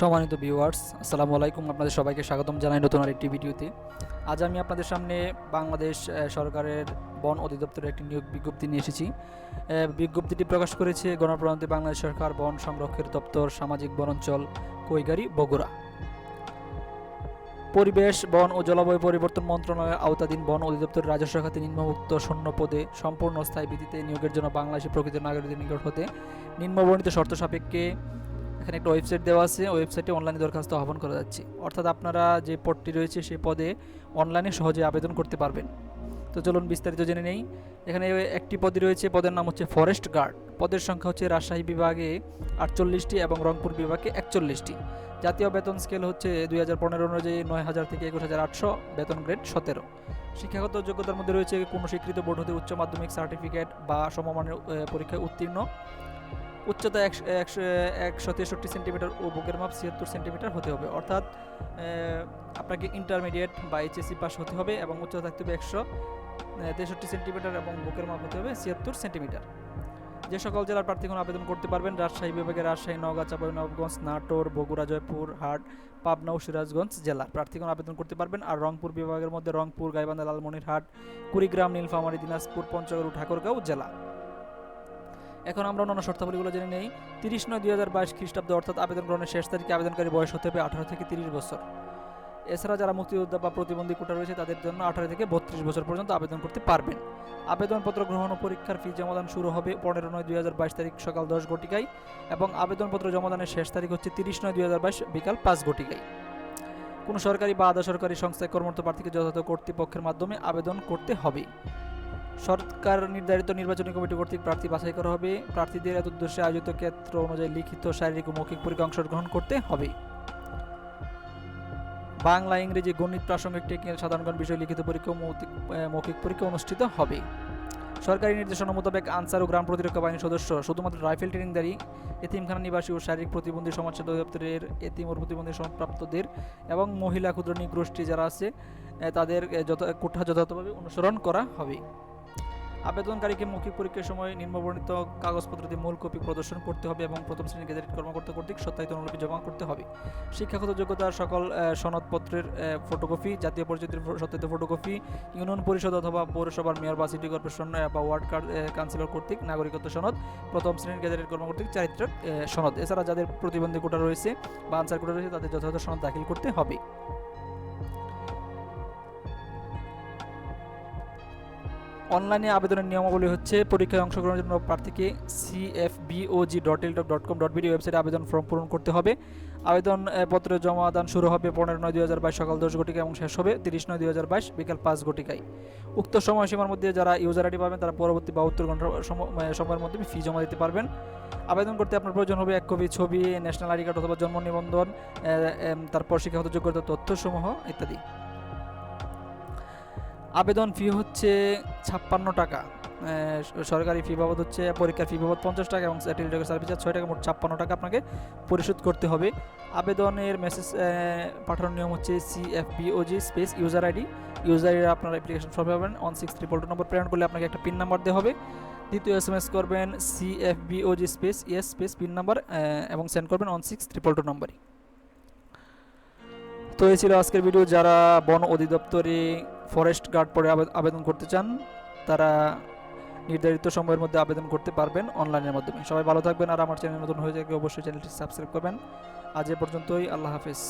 সম্মানিত ভিউয়ার্স আসসালামু আলাইকুম। আপনাদের সবাইকে স্বাগতম জানাই নতুন আরেকটি ভিডিওতে। আজ আমি আপনাদের সামনে বাংলাদেশ সরকারের বন অধিদপ্তরের একটি নিয়োগ বিজ্ঞপ্তি নিয়ে এসেছি। বিজ্ঞপ্তিটি প্রকাশ করেছে গণপ্রজাতন্ত্রী বাংলাদেশ সরকার বন সংরক্ষের দপ্তর, সামাজিক বনাঞ্চল কৈগারি, বগুড়া। পরিবেশ, বন ও জলবায়ু পরিবর্তন মন্ত্রণালয়ের আওতাধীন বন অধিদপ্তরের রাজস্ব খাতে নিম্নমুক্ত শূন্য পদে সম্পূর্ণ স্থায়ী ভিত্তিতে নিয়োগের জন্য বাংলাদেশের প্রকৃত নাগরিকদের নিকট হতে নিম্নবর্ণিত শর্ত সাপেক্ষে এখানে একটা ওয়েবসাইট দেওয়া আছে। ওয়েবসাইটে অনলাইনে দরখাস্ত আহ্বান করা যাচ্ছে। অর্থাৎ আপনারা যে পদটি রয়েছে, সেই পদে অনলাইনে সহজে আবেদন করতে পারবেন। তো চলুন বিস্তারিত জেনে নেই। এখানে একটি পদই রয়েছে। পদের নাম হচ্ছে ফরেস্ট গার্ড পদের সংখ্যা হচ্ছে রাজশাহী বিভাগে আটচল্লিশটি এবং রংপুর বিভাগে একচল্লিশটি। জাতীয় বেতন স্কেল হচ্ছে দুই হাজার পনেরো অনুযায়ী নয় হাজার থেকে একুশ হাজার আটশো, বেতন গ্রেড সতেরো। শিক্ষাগত যোগ্যতার মধ্যে রয়েছে কোনো স্বীকৃত বোর্ড হতে উচ্চ মাধ্যমিক সার্টিফিকেট বা সমমানের পরীক্ষায় উত্তীর্ণ। উচ্চতা একশো তেষট্টি সেন্টিমিটার ও বুকের মাপ ছিয়াত্তর সেন্টিমিটার হতে হবে। অর্থাৎ আপনাকে ইন্টারমিডিয়েট বা এইচএসসি পাস হতে হবে এবং উচ্চতা থাকতে হবে একশো তেষট্টি সেন্টিমিটার এবং বুকের মাপ হতে হবে ছিয়াত্তর সেন্টিমিটার। যে সকল জেলার প্রার্থীগণ আবেদন করতে পারবেন, রাজশাহী বিভাগে রাজশাহী, নওগাঁ, চাঁপাইনবাবগঞ্জ, নাটোর, বগুড়া, জয়পুর, হাট, পাবনা ও সিরাজগঞ্জ জেলার প্রার্থীগণ আবেদন করতে পারবেন। আর রংপুর বিভাগের মধ্যে রংপুর, গাইবান্ধা, লালমনিরহাট, কুড়িগ্রাম, নীলফামারী, দিনাজপুর, পঞ্চগড় ঠাকুরগাঁও জেলা। এখন আমরা অন্যান্য শর্তাবলীগুলো জেনে নেই। তিরিশ নয় দুই হাজার বাইশ খ্রিস্টাব্দে অর্থাৎ আবেদন গ্রহণের শেষ তারিখে আবেদনকারী বয়স হতে হবে আঠারো থেকে তিরিশ বছর। এছাড়া যারা মুক্তিযোদ্ধা বা প্রতিবন্ধী কোটা রয়েছে, তাদের জন্য আঠারো থেকে বত্রিশ বছর পর্যন্ত আবেদন করতে পারবেন। আবেদনপত্র গ্রহণ ও পরীক্ষার ফি জমাদান শুরু হবে পনেরো নয় দুই হাজার বাইশ তারিখ সকাল দশ ঘটিকায় এবং আবেদনপত্র জমাদানের শেষ তারিখ হচ্ছে তিরিশ নয় দুই হাজার বাইশ বিকাল পাঁচ ঘটিকায়। কোনো সরকারি বা আধা সরকারি সংস্থায় কর্মরত প্রার্থীকে যথাযথ কর্তৃপক্ষের মাধ্যমে আবেদন করতে হবে। সরকার নির্ধারিত নির্বাচনী কমিটি কর্তৃক প্রার্থী বাছাই করা হবে। প্রার্থীদের এত উদ্দেশ্যে আয়োজিত ক্ষেত্র অনুযায়ী লিখিত শারীরিক ও মৌখিক পরীক্ষা অংশগ্রহণ করতে হবে। বাংলা ইংরেজি গণিত প্রাসঙ্গিক টেকনিক্যাল সাধারণ বিষয় লিখিত পরীক্ষা মৌখিক মৌখিক পরীক্ষা অনুষ্ঠিত হবে। সরকারি নির্দেশনা মোতাবেক আনসার ও গ্রাম প্রতিরক্ষা বাহিনীর সদস্য, শুধুমাত্র রাইফেল ট্রেনিংদারি এতিমখানা নিবাসী ও শারীরিক প্রতিবন্ধী সমাজসেবা দপ্তরের এতিম ও প্রতিবন্ধী প্রাপ্তদের এবং মহিলা, ক্ষুদ্র গোষ্ঠী যারা আছে তাদের যথা, কোঠা যথাযথভাবে অনুসরণ করা হবে। আবেদনকারীকে মৌখিক পরীক্ষার সময় নিম্নবর্ণিত কাগজপত্র দিয়ে মূল কপি প্রদর্শন করতে হবে এবং প্রথম শ্রেণির গেজেট কর্মকর্তা কর্তৃক সত্যায়িত অনুলিপি জমা করতে হবে। শিক্ষাগত যোগ্যতার সকল সনদপত্রের ফটোকপি জাতীয় পরিচিতির সত্যায়িত ফটোকপি ইউনিয়ন পরিষদ অথবা পৌরসভার মেয়র বা সিটি কর্পোরেশন বা ওয়ার্ড কার- আহ, কাউন্সিলর কর্তৃক নাগরিকত্ব সনদ প্রথম শ্রেণির গেজেটের কর্মকর্তৃক চারিত্র আহ, সনদ। এছাড়া যাদের প্রতিবন্ধী কোটা রয়েছে বা আনসার কোটা রয়েছে তাদের যথাযথ সনদ দাখিল করতে হবে। অনলাইনে আবেদনের নিয়মাবলী হচ্ছে পরীক্ষায় অংশগ্রহণের জন্য প্রার্থীকে CFBOG dot Teletalk dot com dot BD ওয়েবসাইটে আবেদন ফর্ম পূরণ করতে হবে। আবেদন আহ, পত্র জমা দান শুরু হবে পনেরো নয় দুই হাজার বাইশ সকাল দশ ঘটিকা এবং শেষ হবে তিরিশ নয় দুই হাজার বাইশ বিকাল পাঁচ ঘটিকায়। উক্ত সময়সীমার মধ্যে যারা ইউজার আইডি পাবেন তারা পরবর্তী বাহাত্তর ঘণ্টা সম- সময়ের মধ্যে ফি জমা দিতে পারবেন। আবেদন করতে আপনার প্রয়োজন হবে এক কপি ছবি ন্যাশনাল আইডি কার্ড অথবা জন্ম নিবন্ধন তারপর শিক্ষাগত যোগ্যতা তথ্যসমূহ ইত্যাদি। আবেদন ফি হচ্ছে ছাপ্পান্ন টাকা। সরকারি ফি বাবদ হচ্ছে, পরীক্ষার ফি বাবদ পঞ্চাশ টাকা এবং টেলিটকের সার্ভিস ছয় টাকা, মোট ছাপ্পান্ন টাকা আপনাকে পরিশোধ করতে হবে। আবেদনের মেসেজ পাঠানোর নিয়ম হচ্ছে CFBOG space user ID user ID আপনার অ্যাপ্লিকেশন ফর্ম পাবেন one six triple two number প্রেরণ করলে আপনাকে একটা পিন নাম্বার দেওয়া হবে। দ্বিতীয় এস এম এস করবেন CFBOG space ES space PIN number এবং সেন্ড করবেন ওয়ান সিক্স ট্রিপল টু নম্বরে তো এই ছিল আজকের ভিডিও যারা বন অধিদপ্তরে ফরেস্ট গার্ড পরে আবেদন করতে চান, তারা নির্ধারিত সময়ের মধ্যে আবেদন করতে পারবেন অনলাইনের মাধ্যমে। সবাই ভালো থাকবেন আর আমার চ্যানেল নতুন হয়ে যাকে অবশ্যই চ্যানেলটি সাবস্ক্রাইব করবেন। আজ এ পর্যন্তই, আল্লাহ হাফেজ।